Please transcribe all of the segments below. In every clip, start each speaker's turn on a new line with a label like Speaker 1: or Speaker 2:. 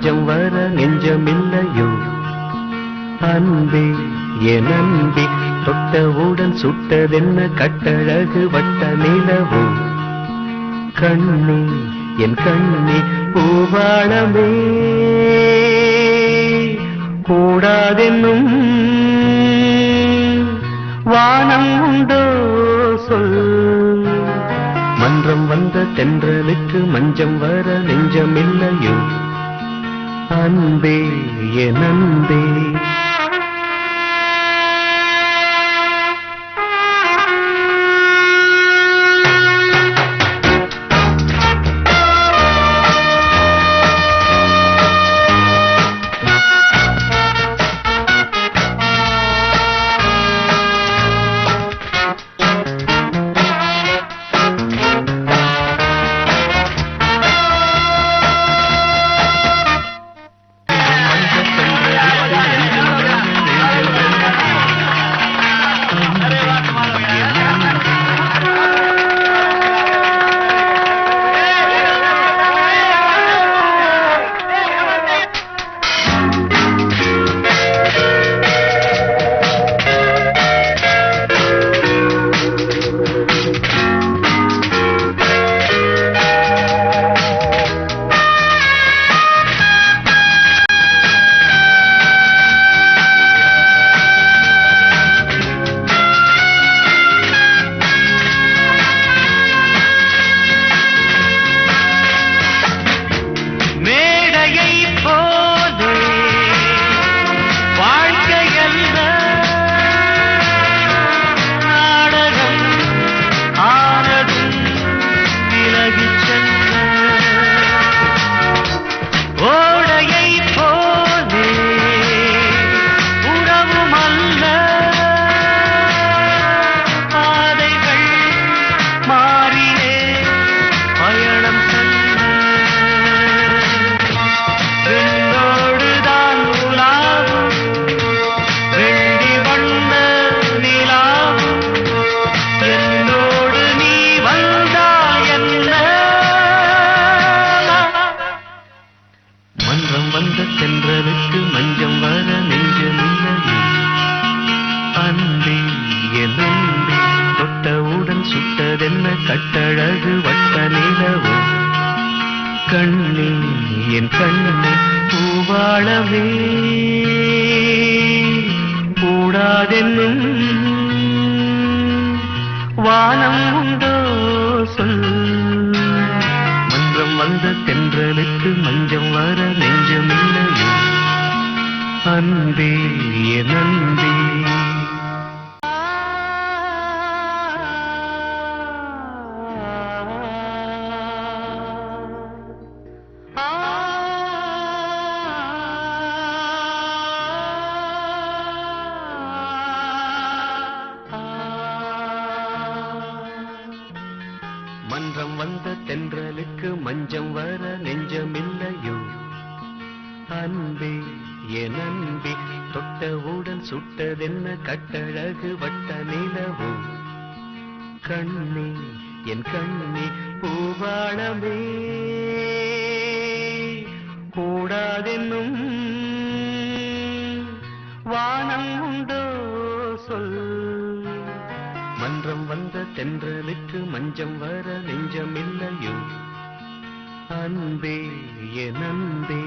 Speaker 1: தென்றலுக்கு வர நெஞ்சமில்லையோ? அன்பே என் அன்பே தொட்டவுடன் சுட்டதென்ன கட்டழகு வட்ட நிலவோ கண்ணே என் கண்ணே பூவாளமே கூடாதென்னும் வானம் உண்டோ? சொல். மன்றம் வந்த தென்றலுக்கு மஞ்சம் வர நெஞ்சமில்லையோ? அன்பே என் அன்பே. சுட்டதென்ன கட்டழகு வட்ட நிலவோ? கண்ணே என் கண்ணே பூவாளமே கூடாதென்னும் வானம் உண்டோ? சொல். மன்றம் வந்த தென்றலுக்கு மஞ்சம் வர நெஞ்சமில்லையோ? அன்பே என் அன்பே. மன்றம் தென்றலுக்கு மஞ்சம் வர நெஞ்சமில்லையோ? அன்பே என் அன்பே தொட்டவுடன் சுட்டதென்ன கட்டழகு வட்ட நிலவோ? கண்ணே என் கண்ணே பூவாளமே கூடாதென்னும் வானம் உண்டோ? சொல். மன்றம் தென்றலுக்கு மஞ்சம் வர நெஞ்சமில்லையோ? அன்பே என் அன்பே.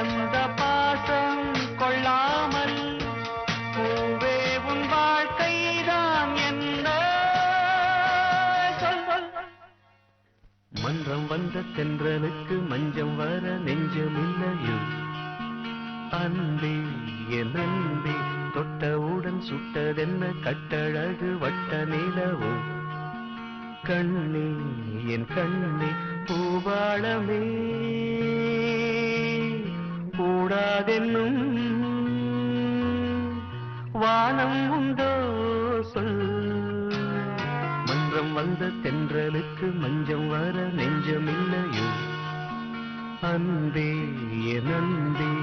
Speaker 1: அந்த பாசம் கொள்ளாமல் பூவே உன் வாழ்க்கை தான் என்ன மன்றம் வந்த தென்றலுக்கு மஞ்சம் வர நெஞ்சமில்லையும் அன்பே என் அன்பே தொட்டவுடன் சுட்டதென்ன கட்டழகு வட்ட நிலவோ? கண்ணே என் கண்ணே பூவாளமே. கூடாதென்னும் வானம் உண்டோ சொல். மன்றம் வந்த தென்றலுக்கு மஞ்சம் வர நெஞ்சமில்லையோ? அன்பே என் அன்பே.